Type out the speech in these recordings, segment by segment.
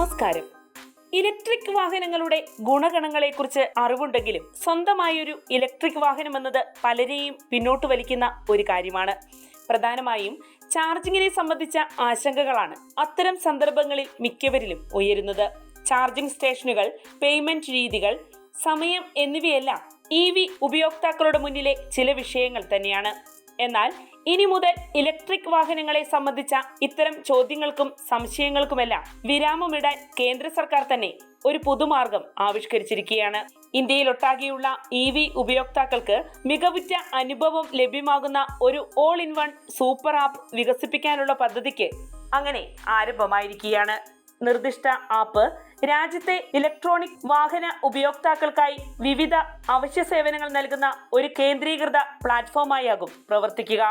നമസ്കാരം. ഇലക്ട്രിക് വാഹനങ്ങളുടെ ഗുണഗണങ്ങളെക്കുറിച്ച് അറിവുണ്ടെങ്കിലും സ്വന്തമായൊരു ഇലക്ട്രിക് വാഹനം എന്നത് പലരെയും പിന്നോട്ട് വലിക്കുന്ന ഒരു കാര്യമാണ്. പ്രധാനമായും ചാർജിങ്ങിനെ സംബന്ധിച്ച ആശങ്കകളാണ് അത്തരം സന്ദർഭങ്ങളിൽ മിക്കവരിലും ഉയരുന്നത്. ചാർജിംഗ് സ്റ്റേഷനുകൾ പേയ്മെന്റ് രീതികൾ സമയം എന്നിവയെല്ലാം ഇ വി ഉപയോക്താക്കളുടെ മുന്നിലെ ചില വിഷയങ്ങൾ തന്നെയാണ്. എന്നാൽ ഇനി മുതൽ ഇലക്ട്രിക് വാഹനങ്ങളെ സംബന്ധിച്ച ഇത്തരം ചോദ്യങ്ങൾക്കും സംശയങ്ങൾക്കുമെല്ലാം വിരാമമിടാൻ കേന്ദ്ര സർക്കാർ തന്നെ ഒരു പുതുമാർഗം ആവിഷ്കരിച്ചിരിക്കുകയാണ്. ഇന്ത്യയിലൊട്ടാകെയുള്ള ഇ വി ഉപയോക്താക്കൾക്ക് മികവുറ്റ അനുഭവം ലഭ്യമാകുന്ന ഒരു all in one super app വികസിപ്പിക്കാനുള്ള പദ്ധതിക്ക് അങ്ങനെ ആരംഭമായിരിക്കുകയാണ്. നിർദ്ദിഷ്ട ആപ്പ്. രാജ്യത്തെ ഇലക്ട്രോണിക് വാഹന ഉപയോക്താക്കൾക്കായി വിവിധ അവശ്യ സേവനങ്ങൾ നൽകുന്ന ഒരു കേന്ദ്രീകൃത പ്ലാറ്റ്ഫോമായാകും പ്രവർത്തിക്കുക.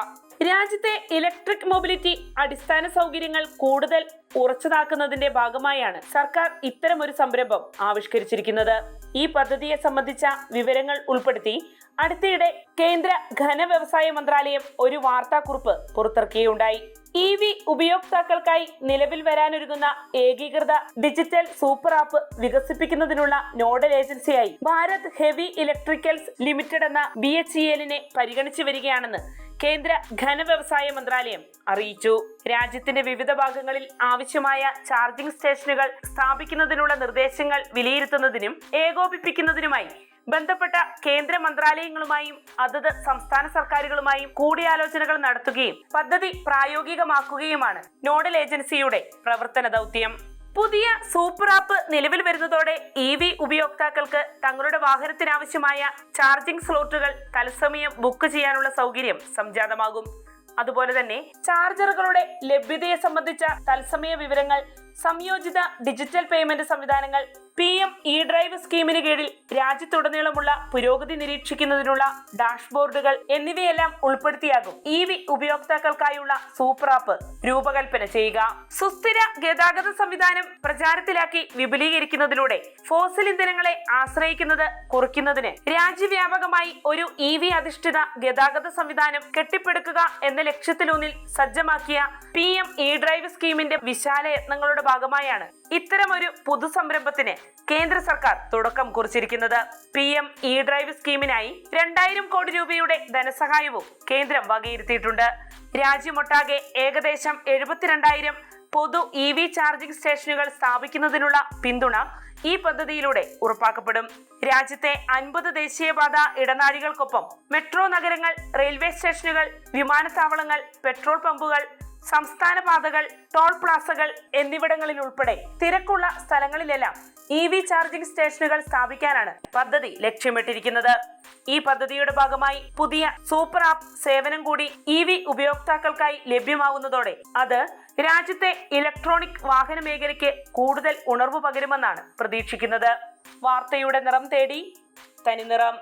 രാജ്യത്തെ ഇലക്ട്രിക് മൊബിലിറ്റി അടിസ്ഥാന സൗകര്യങ്ങൾ കൂടുതൽ ഉറച്ചതാക്കുന്നതിന്റെ ഭാഗമായാണ് സർക്കാർ ഇത്തരമൊരു സംരംഭം ആവിഷ്കരിച്ചിരിക്കുന്നത്. ഈ പദ്ധതിയെ സംബന്ധിച്ച വിവരങ്ങൾ ഉൾപ്പെടുത്തി അടുത്തിടെ കേന്ദ്ര ഘന വ്യവസായ മന്ത്രാലയം ഒരു വാർത്താക്കുറിപ്പ് പുറത്തിറക്കുകയുണ്ടായി ഇ വി ഉപയോക്താക്കൾക്കായി നിലവിൽ വരാനൊരുങ്ങുന്ന ഏകീകൃത ഡിജിറ്റൽ സൂപ്പർ ആപ്പ് വികസിപ്പിക്കുന്നതിനുള്ള നോഡൽ ഏജൻസിയായി ഭാരത് ഹെവി ഇലക്ട്രിക്കൽസ് ലിമിറ്റഡ് എന്ന ബി എച്ച് ഇ എല്ലിനെ പരിഗണിച്ചു വരികയാണെന്ന് കേന്ദ്ര ഘനവ്യവസായ മന്ത്രാലയം അറിയിച്ചു. രാജ്യത്തിന്റെ വിവിധ ഭാഗങ്ങളിൽ ആവശ്യമായ ചാർജിംഗ് സ്റ്റേഷനുകൾ സ്ഥാപിക്കുന്നതിനുള്ള നിർദ്ദേശങ്ങൾ വിലയിരുത്തുന്നതിനും ഏകോപിപ്പിക്കുന്നതിനുമായി ബന്ധപ്പെട്ട കേന്ദ്ര മന്ത്രാലയങ്ങളുമായും അതത് സംസ്ഥാന സർക്കാരുകളുമായും കൂടിയാലോചനകൾ നടത്തുകയും പദ്ധതി പ്രായോഗികമാക്കുകയുമാണ് നോഡൽ ഏജൻസിയുടെ പ്രവർത്തന ദൗത്യം. പുതിയ സൂപ്പർ ആപ്പ് നിലവിൽ വരുന്നതോടെ ഇ വി ഉപയോക്താക്കൾക്ക് തങ്ങളുടെ വാഹനത്തിനാവശ്യമായ ചാർജിംഗ് സ്ലോട്ടുകൾ തത്സമയം ബുക്ക് ചെയ്യാനുള്ള സൗകര്യം സംജാതമാകും. അതുപോലെ തന്നെ ചാർജറുകളുടെ ലഭ്യതയെ സംബന്ധിച്ച തത്സമയ വിവരങ്ങൾ സംയോജിത ഡിജിറ്റൽ പേയ്മെന്റ് സംവിധാനങ്ങൾ പി എം ഇ ഡ്രൈവ് സ്കീമിന് കീഴിൽ രാജ്യത്തുടനീളമുള്ള പുരോഗതി നിരീക്ഷിക്കുന്നതിനുള്ള ഡാഷ്ബോർഡുകൾ എന്നിവയെല്ലാം ഉൾപ്പെടുത്തിയാകും ഇ വി ഉപയോക്താക്കൾക്കായുള്ള സൂപ്പർ ആപ്പ് രൂപകൽപ്പന ചെയ്യുക. സുസ്ഥിര ഗതാഗത സംവിധാനം പ്രചാരത്തിലാക്കി വിപുലീകരിക്കുന്നതിലൂടെ ഫോസിൽ ഇന്ധനങ്ങളെ ആശ്രയിക്കുന്നത് കുറയ്ക്കുന്നതിന് രാജ്യവ്യാപകമായി ഒരു ഇ വി അധിഷ്ഠിത ഗതാഗത സംവിധാനം കെട്ടിപ്പടുക്കുക എന്ന ലക്ഷ്യത്തിലൂന്നിൽ സജ്ജമാക്കിയ പി എം ഇ ഡ്രൈവ് സ്കീമിന്റെ വിശാല യത്നങ്ങളുടെ ഭാഗമായാണ് ഇത്തരമൊരു പുതു സംരംഭത്തിന് കേന്ദ്ര സർക്കാർ തുടക്കം കുറിച്ചിരിക്കുന്നത്. പി എം ഇ ഡ്രൈവ് സ്കീമിനായി രണ്ടായിരം കോടി രൂപയുടെ ധനസഹായവും കേന്ദ്രം വകയിരുത്തിയിട്ടുണ്ട്. രാജ്യമൊട്ടാകെ ഏകദേശം എഴുപത്തിരണ്ടായിരം പൊതു ഇ വി ചാർജിംഗ് സ്റ്റേഷനുകൾ സ്ഥാപിക്കുന്നതിനുള്ള പിന്തുണ ഈ പദ്ധതിയിലൂടെ ഉറപ്പാക്കപ്പെടും. രാജ്യത്തെ അൻപത് ദേശീയപാത ഇടനാഴികൾക്കൊപ്പം മെട്രോ നഗരങ്ങൾ റെയിൽവേ സ്റ്റേഷനുകൾ വിമാനത്താവളങ്ങൾ പെട്രോൾ പമ്പുകൾ സംസ്ഥാന പാതകൾ ടോൾ പ്ലാസകൾ എന്നിവിടങ്ങളിൽ ഉൾപ്പെടെ തിരക്കുള്ള സ്ഥലങ്ങളിലെല്ലാം ഇ വി ചാർജിംഗ് സ്റ്റേഷനുകൾ സ്ഥാപിക്കാനാണ് പദ്ധതി ലക്ഷ്യമിട്ടിരിക്കുന്നത്. ഈ പദ്ധതിയുടെ ഭാഗമായി പുതിയ സൂപ്പർ ആപ്പ് സേവനം കൂടി ഇ വി ഉപയോക്താക്കൾക്കായി ലഭ്യമാകുന്നതോടെ അത് രാജ്യത്തെ ഇലക്ട്രോണിക് വാഹന മേഖലയ്ക്ക് കൂടുതൽ ഉണർവ് പകരുമെന്നാണ് പ്രതീക്ഷിക്കുന്നത്. വാർത്തയുടെ നിറം തേടി തനിനിറം.